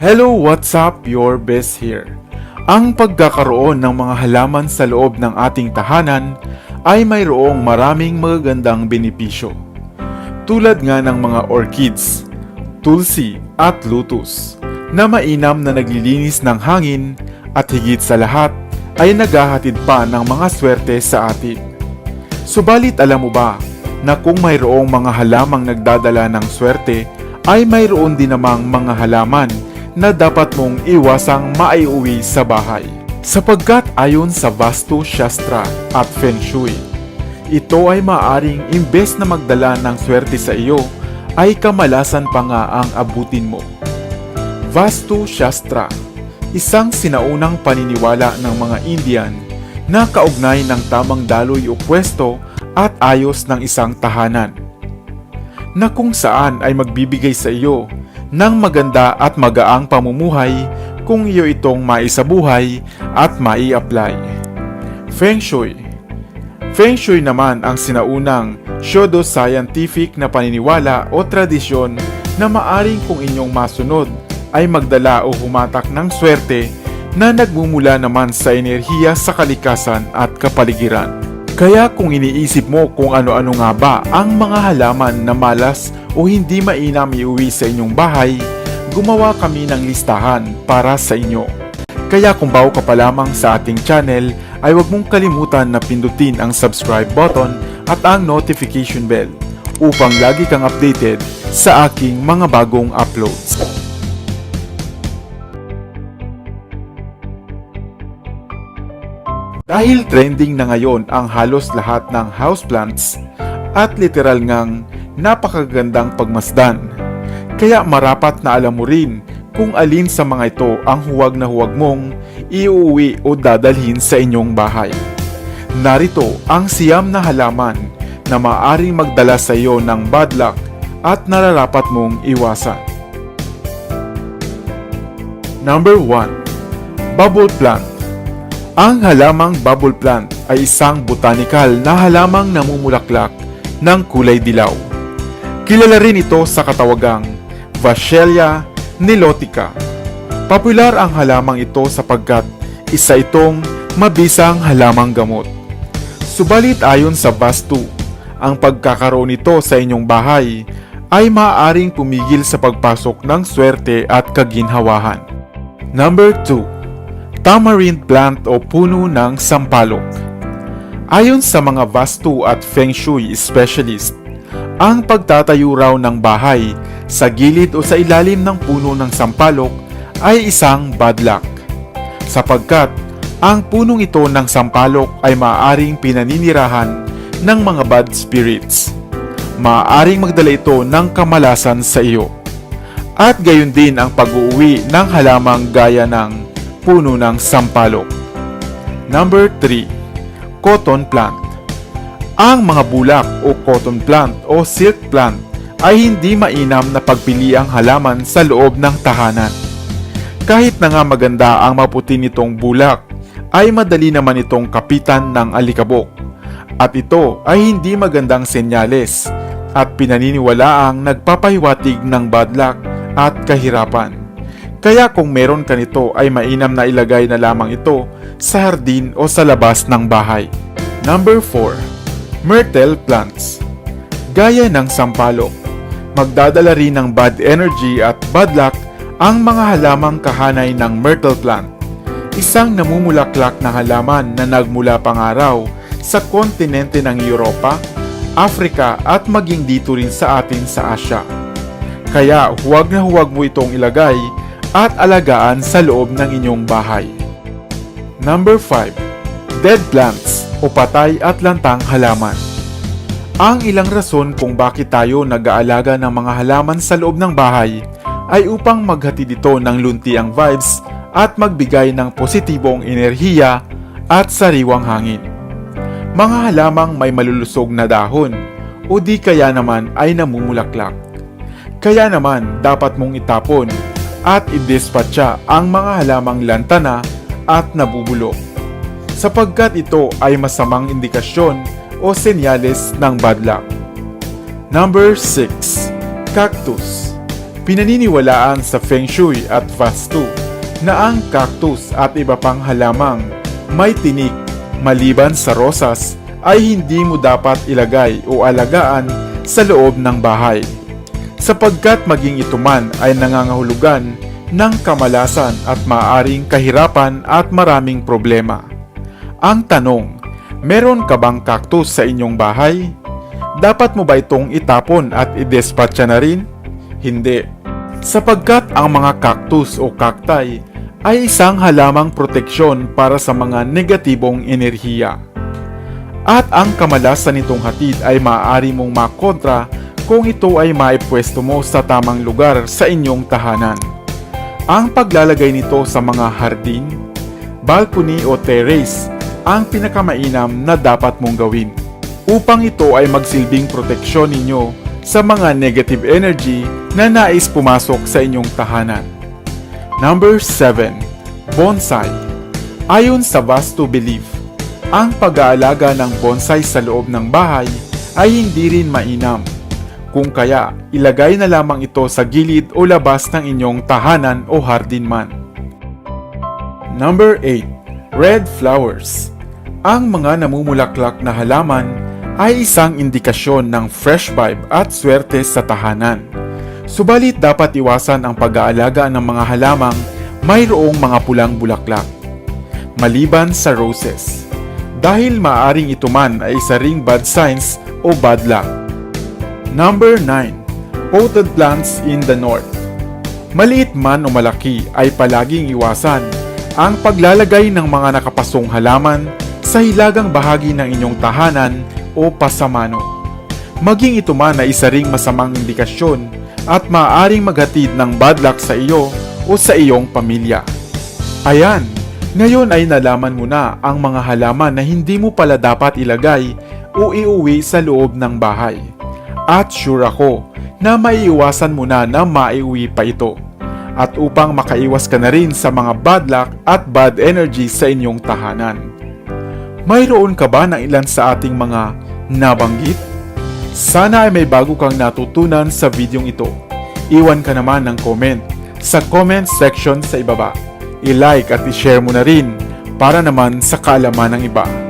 Hello, what's up? Your best here. Ang pagkakaroon ng mga halaman sa loob ng ating tahanan ay mayroong maraming magagandang benepisyo. Tulad nga ng mga orchids, tulsi at lutus na mainam na naglilinis ng hangin at higit sa lahat ay naghahatid pa ng mga swerte sa atin. Subalit alam mo ba na kung mayroong mga halamang nagdadala ng swerte ay mayroon din namang mga halaman na dapat mong iwasang maiuwi sa bahay. Sapagkat ayon sa Vastu Shastra at Feng Shui, ito ay maaring imbes na magdala ng swerte sa iyo, ay kamalasan pa nga ang abutin mo. Vastu Shastra, isang sinaunang paniniwala ng mga Indian na kaugnay ng tamang daloy o pwesto at ayos ng isang tahanan. Na kung saan ay magbibigay sa iyo ng maganda at magaang pamumuhay kung iyo itong maisabuhay at mai-apply. Feng Shui Feng Shui naman ang sinaunang pseudo-scientific na paniniwala o tradisyon na maaring kung inyong masunod ay magdala o humatak ng swerte na nagmumula naman sa enerhiya sa kalikasan at kapaligiran. Kaya kung iniisip mo kung ano-ano nga ba ang mga halaman na malas o hindi mainam iuwi sa inyong bahay, gumawa kami ng listahan para sa inyo. Kaya kung bago ka pa lamang sa ating channel, ay huwag mong kalimutan na pindutin ang subscribe button at ang notification bell upang lagi kang updated sa aking mga bagong uploads. Dahil trending na ngayon ang halos lahat ng houseplants at literal ngang napakagandang pagmasdan. Kaya marapat na alam mo rin kung alin sa mga ito ang huwag na huwag mong iuwi o dadalhin sa inyong bahay. Narito ang siyam na halaman na maaring magdala sa iyo ng bad luck at nararapat mong iwasan. Number 1. Bubble Plant Ang halamang bubble plant ay isang botanical na halamang namumulaklak ng kulay dilaw. Kilala rin ito sa katawagang Vachellia nilotica. Popular ang halamang ito sapagkat isa itong mabisang halamang gamot. Subalit ayon sa Vastu, ang pagkakaroon nito sa inyong bahay ay maaaring pumigil sa pagpasok ng swerte at kaginhawahan. Number 2. Tamarind plant o puno ng sampalok. Ayon sa mga Vastu at Feng Shui specialist, ang pagtatayo raw ng bahay sa gilid o sa ilalim ng puno ng sampalok ay isang bad luck. Sapagkat ang punong ito ng sampalok ay maaaring pinaninirahan ng mga bad spirits. Maaaring magdala ito ng kamalasan sa iyo. At gayon din ang pag-uwi ng halamang gaya ng puno ng sampalok. Number 3. Cotton plant. Ang mga bulak o cotton plant o silk plant ay hindi mainam na pagpiliang halaman sa loob ng tahanan. Kahit na nga maganda ang maputi nitong bulak, ay madali naman itong kapitan ng alikabok. At ito ay hindi magandang senyales at pinaniniwalaang nagpapahiwatig ng bad luck at kahirapan. Kaya kung meron ka nito ay mainam na ilagay na lamang ito sa hardin o sa labas ng bahay. Number 4. Myrtle plants. Gaya ng sampalok, magdadala rin ng bad energy at bad luck ang mga halamang kahanay ng myrtle plant. Isang namumulaklak na halaman na nagmula pangaraw sa kontinente ng Europa, Africa at maging dito rin sa atin sa Asya. Kaya huwag na huwag mo itong ilagay at alagaan sa loob ng inyong bahay. Number 5. Dead plants o patay at lantang halaman. Ang ilang rason kung bakit tayo nag-aalaga ng mga halaman sa loob ng bahay ay upang maghatid ito ng luntiang vibes at magbigay ng positibong enerhiya at sariwang hangin. Mga halamang may malulusog na dahon o di kaya naman ay namumulaklak. Kaya naman dapat mong itapon at idispatcha ang mga halamang lantana at nabubulok sapagkat ito ay masamang indikasyon o senyales ng bad luck. Number 6. Cactus Pinaniniwalaan sa Feng Shui at Vastu na ang cactus at iba pang halamang may tinik maliban sa rosas ay hindi mo dapat ilagay o alagaan sa loob ng bahay sapagkat maging ito man ay nangangahulugan ng kamalasan at maaring kahirapan at maraming problema. Ang tanong, meron ka bang cactus sa inyong bahay? Dapat mo ba itong itapon at idespatcha na rin? Hindi. Sapagkat ang mga cactus o cacti ay isang halamang proteksyon para sa mga negatibong enerhiya. At ang kamalasan nitong hatid ay maaari mong makontra kung ito ay maipwesto mo sa tamang lugar sa inyong tahanan. Ang paglalagay nito sa mga hardin, balcony o terrace ang pinakamainam na dapat mong gawin upang ito ay magsilbing proteksyon ninyo sa mga negative energy na nais pumasok sa inyong tahanan. Number 7. Bonsai Ayon sa Vastu Belief, ang pag-aalaga ng bonsai sa loob ng bahay ay hindi rin mainam. Kung kaya, ilagay na lamang ito sa gilid o labas ng inyong tahanan o hardin man. Number 8. Red flowers. Ang mga namumulaklak na halaman ay isang indikasyon ng fresh vibe at swerte sa tahanan. Subalit dapat iwasan ang pag-aalaga ng mga halamang mayroong mga pulang bulaklak. Maliban sa roses. Dahil maaring ito man ay isa ring bad signs o bad luck. Number 9. Potted plants in the north. Maliit man o malaki ay palaging iwasan ang paglalagay ng mga nakapasong halaman sa hilagang bahagi ng inyong tahanan o pasamano. Maging ito man ay isa ring masamang indikasyon at maaaring maghatid ng bad luck sa iyo o sa iyong pamilya. Ayan, ngayon ay nalaman mo na ang mga halaman na hindi mo pala dapat ilagay o iuwi sa loob ng bahay. At sure ako na maiiwasan mo na na maiuwi pa ito. At upang makaiwas ka na rin sa mga bad luck at bad energy sa inyong tahanan. Mayroon ka ba ng ilan sa ating mga nabanggit? Sana ay may bago kang natutunan sa videong ito. Iwan ka naman ng comment sa comment section sa ibaba. I-like at i-share mo na rin para naman sa kaalaman ng iba.